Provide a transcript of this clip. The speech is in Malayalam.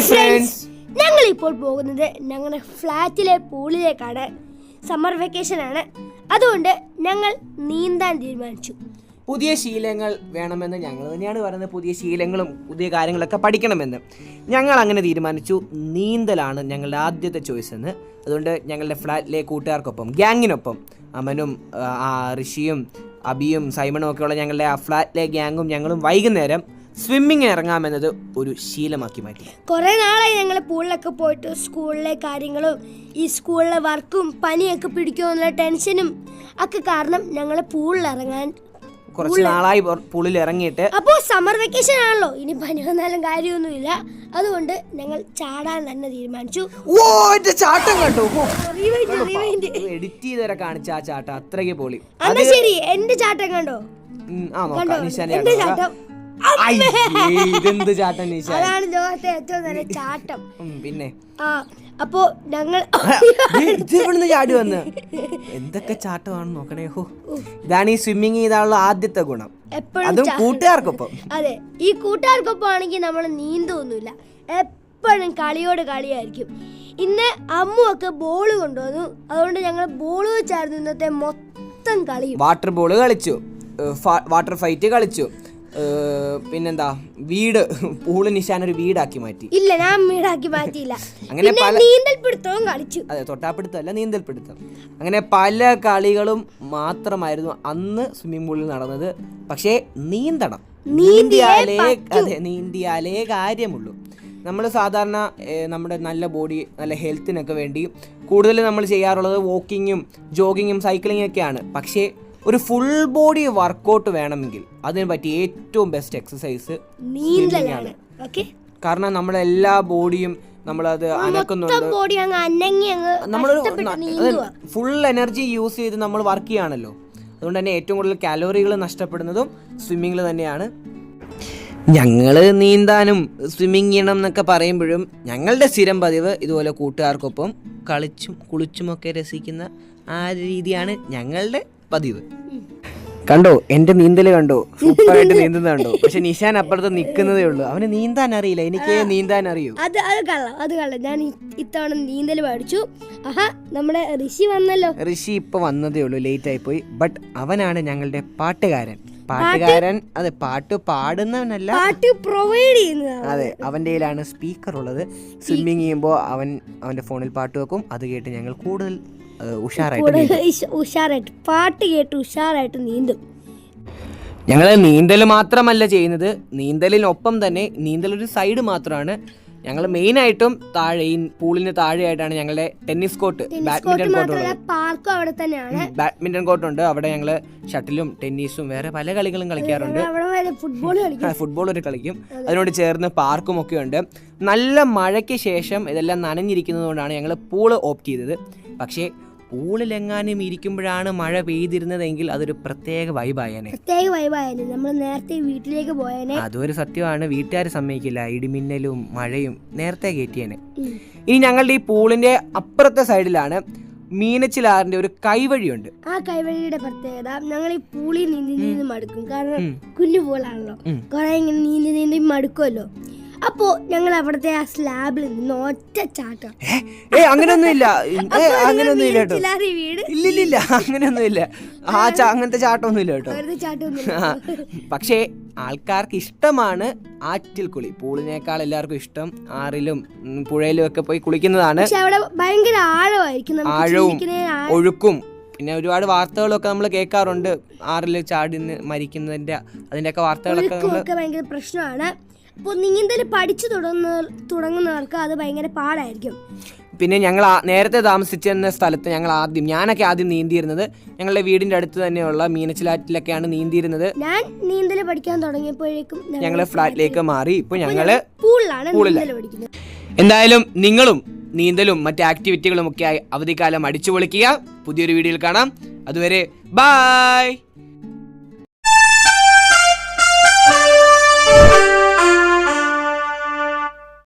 ഹായ് ഫ്രണ്ട്സ് ഞങ്ങൾ ഇപ്പോൾ പോകുന്നത് ഞങ്ങളുടെ ഫ്ലാറ്റിലെ പൂളിലേക്കാണ്. സമ്മർ വെക്കേഷൻ ആണ്. അതുകൊണ്ട് ഞങ്ങൾ നീന്താൻ തീരുമാനിച്ചു. പുതിയ ശീലങ്ങൾ വേണമെന്ന് ഞങ്ങൾ തന്നെയാണ് പറയുന്നത്. പുതിയ ശീലങ്ങളും പുതിയ കാര്യങ്ങളൊക്കെ പഠിക്കണമെന്ന്. ഞങ്ങൾ അങ്ങനെ തീരുമാനിച്ചു. നീന്തലാണ് ഞങ്ങളുടെ ആദ്യത്തെ ചോയ്സ് എന്ന്. അതുകൊണ്ട് ഞങ്ങളുടെ ഫ്ലാറ്റിലെ കൂട്ടുകാർക്കൊപ്പം ഗ്യാങ്ങിനൊപ്പം അമനും ഋഷിയും അബിയും സൈമണും ഒക്കെയുള്ള ഞങ്ങളുടെ ആ ഫ്ലാറ്റിലെ ഗ്യാങ്ങും ഞങ്ങളും വൈകുന്നേരം സ്വിമ്മിങ് ഇറങ്ങാമെന്നത് ഒരു ശീലമാക്കി മാറ്റി. കുറേ നാളായി ഞങ്ങൾ പൂളിലൊക്കെ പോയിട്ട് സ്കൂളിലെ കാര്യങ്ങളും ഈ സ്കൂളിലെ വർക്കും പനിയൊക്കെ പിടിക്കുമെന്നുള്ള ടെൻഷനും ഒക്കെ കാരണം ഞങ്ങൾ പൂളിൽ ഇറങ്ങാൻ കുറച്ച് നാളായി പൂളിൽ ഇറങ്ങിയിട്ട്. അപ്പോൾ സമ്മർ വെക്കേഷൻ ആണല്ലോ ഇനി പനി വന്നാലും കാര്യമൊന്നുമില്ല. അതുകൊണ്ട് ഞങ്ങൾ ചാടാൻ തന്നെ തീരുമാനിച്ചു. ഓ എന്റെ ചാട്ടം കണ്ടു? എഡിറ്റ് ചെയ്തവരെ കാണിച്ച ആ ചാട്ടം അത്രയ്ക്ക് പൊളി. അത് ശരി എന്റെ ചാട്ടം കണ്ടോ? ആ നോക്കാം നിശാനെ ഇതെന്ത് ചാട്ടം നിശാൻ അതാണ് ലോകത്തെ ഏറ്റവും നല്ല ചാട്ടം. പിന്നെ? ആ അപ്പോ ഞങ്ങൾ ഇത് ഇവിടുന്ന് ചാടി വന്ന്? എന്തൊക്കെ ചാട്ടമാണെന്ന് നോക്കണേ. ഹോ. ഇതാണ് ഈ സ്വിമ്മിങ് ചെയ്താനുള്ള ആദ്യത്തെ ഗുണം. എപ്പോഴും അതും കൂട്ടുകാർക്കൊപ്പം. അതെ ഈ കൂട്ടുകാർക്കൊപ്പം ആണെങ്കിൽ നമ്മൾ നീന്തൊന്നുമില്ല എപ്പോഴും കളിയോട് കളിയായിരിക്കും. ഇന്ന് അമ്മു ഒക്കെ ബോൾ കൊണ്ടുവന്നു. അതുകൊണ്ട് ഞങ്ങൾ ബോൾ വെച്ചായിരുന്നു ഇന്നത്തെ മൊത്തം കളി വാട്ടർ ബോൾ കളിച്ചു. വാട്ടർ ഫൈറ്റ് കളിച്ചു. പിന്നെന്താ? വീട് പൂൾ നിശാൻ ഒരു വീടാക്കി മാറ്റി. ഇല്ല ഞാൻ വീടാക്കി മാറ്റിയില്ല. അങ്ങനെ പല- നീന്തൽ പിടുത്തവും കളിച്ചു. അതെ തൊട്ടാപ്പിടുത്തമല്ല നീന്തൽപ്പിടുത്തം. അങ്ങനെ പല കളികളും മാത്രമായിരുന്നു അന്ന് സ്വിമ്മിംഗ് പൂളിൽ നടന്നത്. പക്ഷേ നീന്തണം. നീന്തിയാലേ അതെ നീന്തിയാലേ കാര്യമുള്ളൂ. നമ്മൾ സാധാരണ നമ്മുടെ നല്ല ബോഡി നല്ല ഹെൽത്തിനൊക്കെ വേണ്ടി കൂടുതൽ നമ്മൾ ചെയ്യാറുള്ളത് വാക്കിങ്ങും ജോഗിങ്ങും സൈക്ലിങ്ങും ഒക്കെയാണ്. പക്ഷേ ഒരു ഫുൾ ബോഡി വർക്കൗട്ട് വേണമെങ്കിൽ അതിന് പറ്റിയ ഏറ്റവും ബെസ്റ്റ് എക്സസൈസ് നീന്തലാണ്. ഓക്കെ കാരണം നമ്മുടെ എല്ലാ ബോഡിയും നമ്മളത് അനക്കുന്നുണ്ട്. നീന്തുക ഫുൾ എനർജി യൂസ് ചെയ്ത് നമ്മൾ വർക്ക് ചെയ്യുകയാണല്ലോ. അതുകൊണ്ട് തന്നെ ഏറ്റവും കൂടുതൽ കാലോറികൾ നഷ്ടപ്പെടുന്നതും സ്വിമ്മിങ്ങിൽ തന്നെയാണ്. ഞങ്ങൾ നീന്താനും സ്വിമ്മിങ് ചെയ്യണം എന്നൊക്കെ പറയുമ്പോഴും ഞങ്ങളുടെ സ്ഥിരം പതിവ് ഇതുപോലെ കൂട്ടുകാർക്കൊപ്പം കളിച്ചും കുളിച്ചുമൊക്കെ രസിക്കുന്ന ആ രീതിയാണ് ഞങ്ങളുടെ പതിവ്. കണ്ടോ എന്റെ നീന്തൽ കണ്ടോ? സൂപ്പറായിട്ട് നീന്തുന്നത് കണ്ടോ? പക്ഷെ നിഷാൻ അപ്പുറത്ത് നിൽക്കുന്നതേ ഉള്ളൂ. അവന് നീന്താൻ അറിയില്ല. എനിക്ക് നീന്താൻ അറിയൂ. അത് അത് കള്ളം അത് കള്ളം. ഞാൻ ഇത്തവണ നീന്തൽ പഠിച്ചു. ആഹാ നമ്മുടെ ഋഷി വന്നല്ലോ. ഋഷി ഇപ്പൊ വന്നതേ ഉള്ളൂ ലേറ്റ് ആയി പോയി ബട്ട് അവനാണ് ഞങ്ങളുടെ പാട്ടുകാരൻ. പാട്ടുകാരൻ അതെ പാട്ട് പാടുന്നവനല്ല. പാട്ട് പ്രൊവൈഡ് ചെയ്യുന്ന അതെ അവന്റെ കയ്യിലാണ് സ്പീക്കർ ഉള്ളത്. സ്വിമ്മിങ് ചെയ്യുമ്പോൾ അവൻ അവന്റെ ഫോണിൽ പാട്ട് വെക്കും. അത് കേട്ട് ഞങ്ങൾ കൂടുതൽ ഉഷാറായിട്ട് പാട്ട് കേട്ട് ഉഷാറായിട്ട് നീന്തും. ഞങ്ങൾ നീന്തൽ മാത്രമല്ല ചെയ്യുന്നത് നീന്തലിനൊപ്പം തന്നെ നീന്തൽ ഒരു സൈഡ് മാത്രമാണ്. ഞങ്ങൾ മെയിനായിട്ടും താഴെ ഈ പൂളിന് താഴെയായിട്ടാണ് ഞങ്ങളുടെ tennis court court badminton court അവിടെ തന്നെയാണ്. ബാഡ്മിന്റൺ കോർട്ടുണ്ട്. അവിടെ ഞങ്ങൾ ഷട്ടിലും ടെന്നീസും വേറെ പല കളികളും കളിക്കാറുണ്ട്. ഫുട്ബോൾ ഒരു കളിക്കും. അതിനോട് ചേർന്ന് പാർക്കും ഒക്കെ ഉണ്ട് നല്ല മഴയ്ക്ക് ശേഷം ഇതെല്ലാം നനഞ്ഞിരിക്കുന്നതുകൊണ്ടാണ് ഞങ്ങൾ പൂൾ ഓപ്റ്റ് ചെയ്തത്. പക്ഷേ പൂളിലെങ്ങാനും ഇരിക്കുമ്പോഴാണ് മഴ പെയ്തിരുന്നതെങ്കിൽ അതൊരു പ്രത്യേക വൈബായനെ പ്രത്യേക വൈബായാലും നമ്മൾ നേരത്തെ വീട്ടിലേക്ക് പോയനെ. അതൊരു സത്യമാണ്. വീട്ടുകാർ സമ്മതിക്കില്ല. ഇടിമിന്നലും മഴയും നേരത്തെ കയറ്റിയനെ ഇനി ഞങ്ങളുടെ ഈ പൂളിന്റെ അപ്പുറത്തെ സൈഡിലാണ് മീനച്ചിലാറിന്റെ ഒരു കൈവഴിയുണ്ട്. ആ കൈവഴിയുടെ പ്രത്യേകത ഞങ്ങൾ ഈ പൂളി നീന്തി നീന്തി മടുക്കും. കാരണം. കുഞ്ഞു പോലാണല്ലോ ഉം. കുറെ ഇങ്ങനെ നീന്തി നീന്തി മടുക്കുമല്ലോ അപ്പോ ഞങ്ങൾ അവിടുത്തെ ആ സ്ലാബിൽ നിന്ന് ഒറ്റ ചാട്ടം. ഏ? അങ്ങനെയൊന്നും ഇല്ല അങ്ങനെയൊന്നും ഇല്ല കേട്ടോ. ചിലാറി വീട്? ഇല്ലില്ലില്ല അങ്ങനെയൊന്നുമില്ല. ആ ചാ അങ്ങനത്തെ ചാട്ടമൊന്നും ഇല്ല കേട്ടോ ആ, പക്ഷേ ആൾക്കാർക്ക് ഇഷ്ടമാണ് ആറ്റിൽ കുളി. പൂളിനേക്കാൾ എല്ലാവർക്കും ഇഷ്ടം ആറിലും പുഴയിലും ഒക്കെ പോയി കുളിക്കുന്നതാണ്. ആഴവും ഒഴുക്കും പിന്നെ ഒരുപാട് വാർത്തകളൊക്കെ നമ്മൾ കേൾക്കാറുണ്ട്. ആറിൽ ചാടി മരിക്കുന്നതിന്റെ അതിന്റെയൊക്കെ വാർത്തകളൊക്കെ നമ്മൾ ഭയങ്കര പ്രശ്നമാണ്. അപ്പോൾ നീന്തൽ പഠിച്ചു തുടങ്ങുന്ന തുടങ്ങുന്നവർക്ക് അത് ഭയങ്കര പാടായിരിക്കും. പിന്നെ ഞങ്ങൾ നേരത്തെ താമസിച്ചിരുന്ന സ്ഥലത്ത് ഞങ്ങൾ ആദ്യം ഞാനൊക്കെ ആദ്യം നീന്തിയിരുന്നത് ഞങ്ങളുടെ വീടിന്റെ അടുത്ത് തന്നെയുള്ള മീനച്ചിലാറ്റിലൊക്കെയാണ് നീന്തിയിരുന്നത്. ഞാൻ നീന്തൽ പഠിക്കാൻ തുടങ്ങിയപ്പോഴേക്കും ഞങ്ങൾ ഫ്ലാറ്റിലേക്ക് മാറി. ഇപ്പൊ ഞങ്ങൾ പൂളിലാണ് എന്തായാലും നിങ്ങളും നീന്തലും മറ്റ് ആക്ടിവിറ്റികളും ഒക്കെ അവധിക്കാലം അടിച്ചു പൊളിക്കുക പുതിയൊരു വീഡിയോയിൽ കാണാം. അതുവരെ ബായ്